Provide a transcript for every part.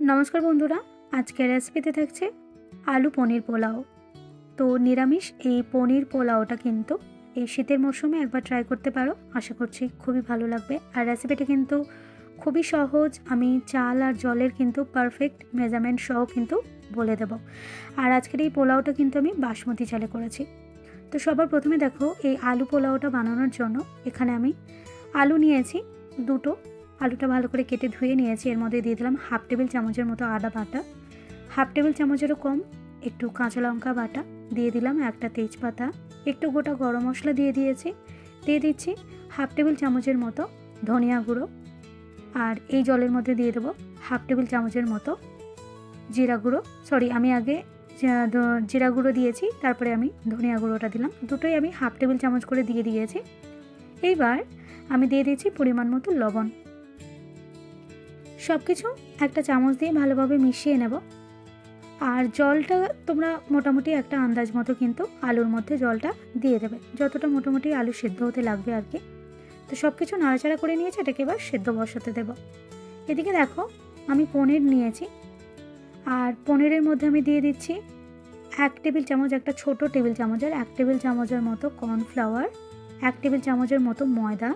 নমস্কার বন্ধুরা, আজকের রেসিপিতে থাকছে আলু পনির পোলাও। তো নিরামিষ এই পনির পোলাওটা কিন্তু এই শীতের মরশুমে একবার ট্রাই করতে পারো, আশা করছি খুবই ভালো লাগবে। আর রেসিপিটা কিন্তু খুবই সহজ, আমি চাল আর জলের কিন্তু পারফেক্ট মেজারমেন্ট সহ কিন্তু বলে দেব। আর আজকের এই পোলাওটা কিন্তু আমি বাসমতি চালে করেছি। তো সবার প্রথমে দেখো, এই আলু পোলাওটা বানানোর জন্য এখানে আমি আলু নিয়েছি দুটো আলুটা ভালো করে কেটে ধুয়ে নিয়েছি। এর মধ্যে দিয়ে দিলাম হাফ টেবিল চামচের মতো আদা বাটা। হাফ টেবিল চামচেরও কম, একটু কাঁচা লঙ্কা বাটা দিয়ে দিলাম একটা তেজপাতা। একটু গোটা গরম মশলা দিয়ে দিয়েছি। দিয়ে দিচ্ছি হাফ টেবিল চামচের মতো ধনিয়া গুঁড়ো। আর এই জলের মধ্যে দিয়ে দেবো হাফ টেবিল চামচের মতো জিরা গুঁড়ো। সরি, আমি আগে জিরা গুঁড়ো দিয়েছি, তারপরে আমি ধনিয়া গুঁড়োটা দিলাম। দুটোই আমি হাফ টেবিল চামচ করে দিয়ে দিয়েছি। এইবার আমি দিয়ে দিয়েছি পরিমাণ মতো লবণ। সব কিছু একটা চামচ দিয়ে ভালোভাবে মিশিয়ে নেব। আর জলটা তোমরা মোটামুটি একটা আন্দাজ মতো কিন্তু আলুর মধ্যে জলটা দিয়ে দেবে। যতটা মোটামুটি আলু সেদ্ধ হতে লাগবে আর কি। তো সব কিছু নাড়াচাড়া করে নিয়েছি এটাকে এবার সেদ্ধ বসাতে দেব। এদিকে দেখো, আমি পনির নিয়েছি। আর পনিরের মধ্যে আমি দিয়ে দিচ্ছি এক টেবিল চামচ একটা ছোট টেবিল চামচের, এক টেবিল চামচের মতো কর্নফ্লাওয়ার, এক টেবিল চামচের মতো ময়দা।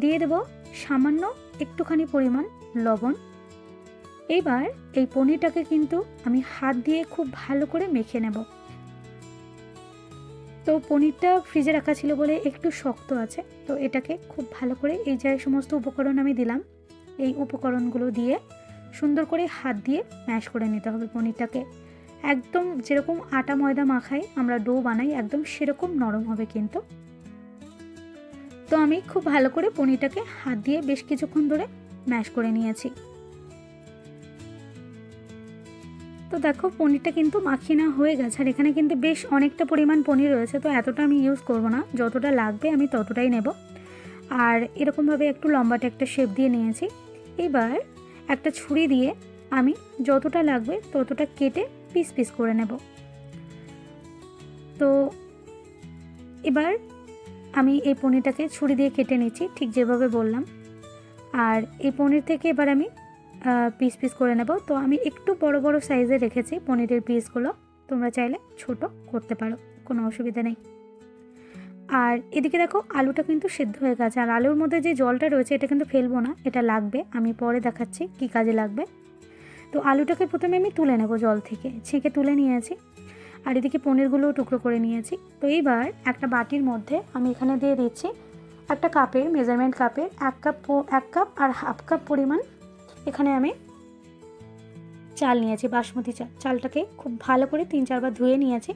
দিয়ে দেব সামান্য একটুখানি পরিমাণ লবণ। এবার এই পনিরটাকে কিন্তু আমি হাত দিয়ে খুব ভালো করে মেখে নেব। তো পনিরটা ফ্রিজে রাখা ছিল বলে একটু শক্ত আছে, তো এটাকে খুব ভালো করে এই যে সমস্ত উপকরণ আমি দিলাম, এই উপকরণগুলো দিয়ে সুন্দর করে হাত দিয়ে ম্যাশ করে নিতে হবে পনিরটাকে। একদম যেরকম আটা ময়দা মাখাই, আমরা ডো বানাই, একদম সেরকম নরম হবে কিন্তু। তো আমি খুব ভালো করে পনিরটাকে হাত দিয়ে বেশ কিছুক্ষণ ধরে ম্যাশ করে নিয়েছি। তো দেখো, পনিরটা কিন্তু মাখিয়ে না হয়ে গেছে। আর এখানে কিন্তু বেশ অনেকটা পরিমাণ পনির রয়েছে, তো এতটা আমি ইউজ করব না। যতটা লাগবে আমি ততটাই নেব। আর এরকমভাবে একটু লম্বাটা একটা শেপ দিয়ে নিয়েছি। এবার একটা ছুরি দিয়ে আমি যতটা লাগবে ততটা কেটে পিস পিস করে নেব। তো এবার আমি এই পনিরটাকে ছুরি দিয়ে কেটে নিচ্ছি, ঠিক যেভাবে বললাম। আর এই পনির থেকে এবার আমি পিস পিস করে নেব। তো আমি একটু বড় বড় সাইজে রেখেছি পনিরের পিসগুলো তোমরা চাইলে ছোট করতে পারো, কোনো অসুবিধা নেই। আর এদিকে দেখো, আলুটা কিন্তু সেদ্ধ হয়ে গেছে। আর আলুর মধ্যে যে জলটা রয়েছে, এটা কিন্তু ফেলব না, এটা লাগবে। আমি পরে দেখাচ্ছি কি কাজে লাগবে। তো আলুটাকে প্রথমে আমি তুলে নেব জল থেকে, ছেঁকে তুলে নিয়েছি। আর এদিকে পনিরগুলোও টুকরো করে নিয়েছি। তো এইবার একটা বাটির মধ্যে আমি এখানে দিয়ে দিচ্ছি একটা কাপের মেজারমেন্ট কাপের এক কাপ এক কাপ আর হাফ কাপ পরিমাণ এখানে আমি চাল নিয়েছি, বাসমতি চাল চালটাকে খুব ভালো করে তিন চারবার ধুয়ে নিয়েছি।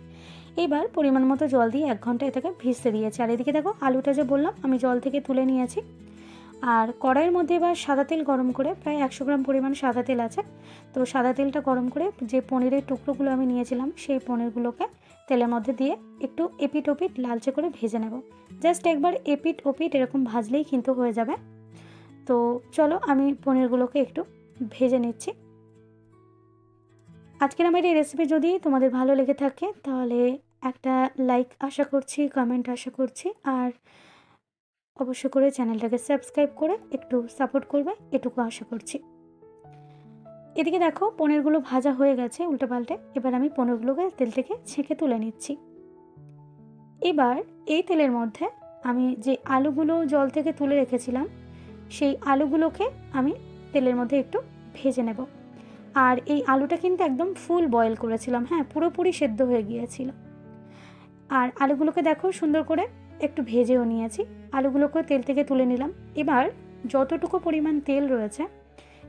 এবার পরিমাণ মতো জল দিয়ে এক ঘণ্টা এটাকে ভিজতে দিয়েছি। আর এদিকে দেখো আলুটা যে বললাম, আমি জল থেকে তুলে নিয়েছি। আর কড়াইয়ের মধ্যে এবার সাদা তেল গরম করে প্রায় একশো গ্রাম পরিমাণ সাদা তেল আছে। তো সাদা তেলটা গরম করে যে পনিরের টুকরোগুলো আমি নিয়েছিলাম, সেই পনিরগুলোকে তেলের মধ্যে দিয়ে একটু এপিট ওপিট লালচে করে ভেজে নেব। জাস্ট একবার এপিট ওপিট এরকম ভাজলেই কিন্তু হয়ে যাবে। তো চলো আমি পনিরগুলোকে একটু ভেজে নিচ্ছি। আজকের আমার এই রেসিপি যদি তোমাদের ভালো লেগে থাকে, তাহলে একটা লাইক আশা করছি কমেন্ট আশা করছি, আর অবশ্য করে চ্যানেলটাকে সাবস্ক্রাইব করে একটু সাপোর্ট করবে, এটুকু আশা করছি। এদিকে দেখো পনিরগুলো ভাজা হয়ে গেছে উল্টো পাল্টে এবার আমি পনিরগুলোকে তেল থেকে ছেঁকে তুলে নিচ্ছি। এবার এই তেলের মধ্যে আমি যে আলুগুলো জল থেকে তুলে রেখেছিলাম, সেই আলুগুলোকে আমি তেলের মধ্যে একটু ভেজে নেব। আর এই আলুটা কিন্তু একদম ফুল বয়েল করেছিলাম হ্যাঁ পুরোপুরি সেদ্ধ হয়ে গিয়েছিল। আর আলুগুলোকে দেখো সুন্দর করে একটু ভেজেও নিয়েছি। আলুগুলোকে তেল থেকে তুলে নিলাম। এবার যতটুকু পরিমাণ তেল রয়েছে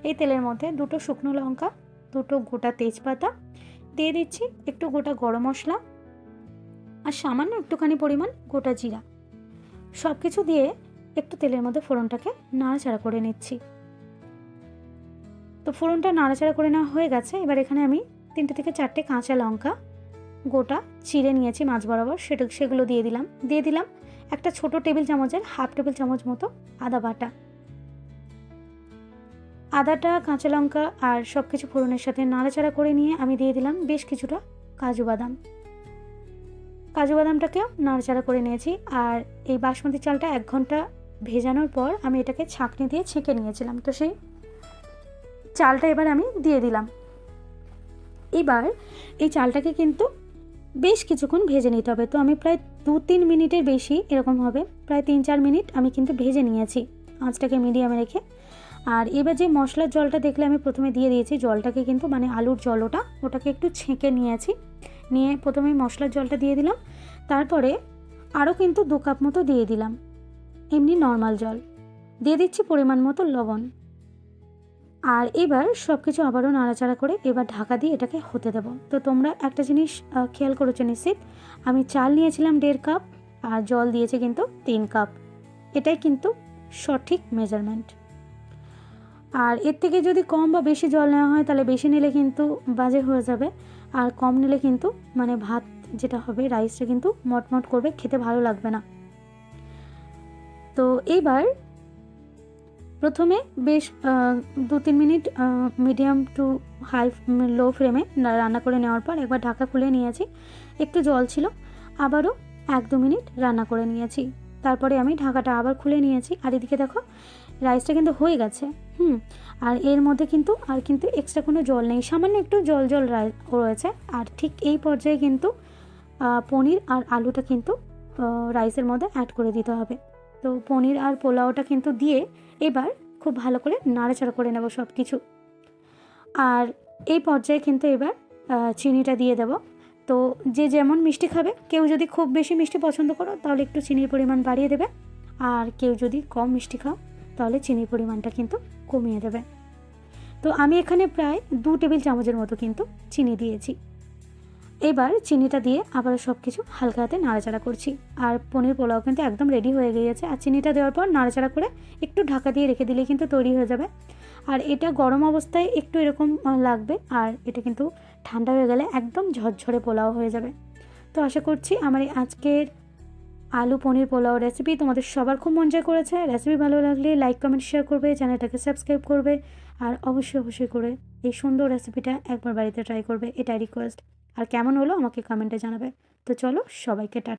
এই তেলের মধ্যে দুটো শুকনো লঙ্কা, দুটো গোটা তেজপাতা, দিয়ে দিচ্ছি একটু গোটা গরম মশলা আর সামান্য একটুখানি পরিমাণ গোটা জিরা। সব কিছু দিয়ে একটু তেলের মধ্যে ফোড়নটাকে নাড়াচাড়া করে নিচ্ছি। তো ফোড়নটা নাড়াচাড়া করে নেওয়া হয়ে গেছে। এবার এখানে আমি তিনটে থেকে চারটে কাঁচা লঙ্কা, গোটা চিড়ে নিয়েছি মাছ বরাবর সেটা সেগুলো দিয়ে দিলাম। দিয়ে দিলাম একটা ছোট টেবিল চামচের, হাফ টেবিল চামচ মতো আদা বাটা। আদাটা, কাঁচা লঙ্কা আর সব কিছু ফোড়নের সাথে নাড়াচাড়া করে নিয়ে আমি দিয়ে দিলাম বেশ কিছুটা কাজু বাদাম। কাজু বাদামটাকেও নাড়াচাড়া করে নিয়েছি আর এই বাসমতি চালটা এক ঘণ্টা ভেজানোর পর আমি এটাকে ছাঁকনি দিয়ে ছেঁকে নিয়েছিলাম। তো সেই চালটা এবার আমি দিয়ে দিলাম। এবার এই চালটাকে কিন্তু বেশ কিছুক্ষণ ভেজে নিতে হবে। তো আমি প্রায় দু তিন মিনিটের বেশি এরকম হবে। প্রায় তিন চার মিনিট আমি কিন্তু ভেজে নিয়েছি। আঁচটাকে মিডিয়ামে রেখে আর এবার যে মশলার জলটা দেখলে আমি প্রথমে দিয়ে দিয়েছি, জলটাকে কিন্তু মানে আলুর জল ওটা ওটাকে একটু ছেঁকে নিয়েছি। নিয়ে প্রথমে মশলার জলটা দিয়ে দিলাম, তারপরে আরও কিন্তু দু কাপ মতো দিয়ে দিলাম, এমনি নর্মাল জল। দিয়ে দিচ্ছি পরিমাণ মতো লবণ। আর এবার সব কিছু আবারও নাড়াচাড়া করে এবার ঢাকা দিয়ে এটাকে হতে দেবো। তো তোমরা একটা জিনিস খেয়াল করেছ নিশ্চিত? আমি চাল নিয়েছিলাম দেড় কাপ, আর জল দিয়েছে কিন্তু তিন কাপ। এটাই কিন্তু সঠিক মেজারমেন্ট আর এর থেকে যদি কম বা বেশি জল নেওয়া হয়, তাহলে বেশি নিলে কিন্তু বাজে হয়ে যাবে। আর কম নিলে কিন্তু মানে ভাত যেটা হবে রাইসটা কিন্তু মটমট করবে, খেতে ভালো লাগবে না। তো এইবার প্রথমে বেশ দু তিন minute medium to high low ফ্লেমে রান্না করে নেওয়ার পর একবার ঢাকা খুলে নিয়েছি। একটু জল ছিল, আবারও এক দু মিনিট রান্না করে নিয়েছি। তারপরে আমি ঢাকাটা আবার খুলে নিয়েছি। আর এদিকে দেখো রাইসটা কিন্তু হয়ে গেছে। হুম, আর এর মধ্যে কিন্তু, আর কিন্তু এক্সট্রা কোনো জল নেই। সামান্য একটু জল জল রয়েছে। আর ঠিক এই পর্যায়ে কিন্তু পনির আর আলুটা কিন্তু রাইসের মধ্যে অ্যাড করে দিতে হবে। তো পনির আর পোলাওটা কিন্তু দিয়ে এবার খুব ভালো করে নাড়াচাড়া করে নেব সব কিছু আর এই পর্যায়ে কিন্তু এবার চিনিটা দিয়ে দেব। তো যে যেমন মিষ্টি খাবে, কেউ যদি খুব বেশি মিষ্টি পছন্দ করো, তাহলে একটু চিনির পরিমাণ বাড়িয়ে দেবে। আর কেউ যদি কম মিষ্টি খাও তাহলে চিনির পরিমাণটা কিন্তু কমিয়ে দেবে। তো আমি এখানে প্রায় দু টেবিল চামচের মতো কিন্তু চিনি দিয়েছি। এবার চিনিটা দিয়ে আবার সব কিছু হালকা হাতে নাড়াচাড়া করছি। আর পনির পোলাও কিন্তু একদম রেডি হয়ে গিয়েছে। আর চিনিটা দেওয়ার পর নাড়াচাড়া করে একটু ঢাকা দিয়ে রেখে দিলে কিন্তু তৈরি হয়ে যাবে। আর এটা গরম অবস্থায় একটু এরকম লাগবে। আর এটা কিন্তু ঠান্ডা হয়ে গেলে একদম ঝরঝরে পোলাও হয়ে যাবে। তো আশা করছি আমার এই আজকের আলু, পনির, পোলাও রেসিপি তোমাদের সবার খুব যায় করেছে। রেসিপি ভালো লাগলে লাইক কমেন্ট শেয়ার করবে চ্যানেলটাকে সাবস্ক্রাইব করবে, আর অবশ্যই অবশ্যই করে এই সুন্দর রেসিপিটা একবার বাড়িতে ট্রাই করবে, এটাই রিকোয়েস্ট আর কেমন হলো আমাকে কমেন্টে জানাবে। তো চলো সবাইকে টাটা।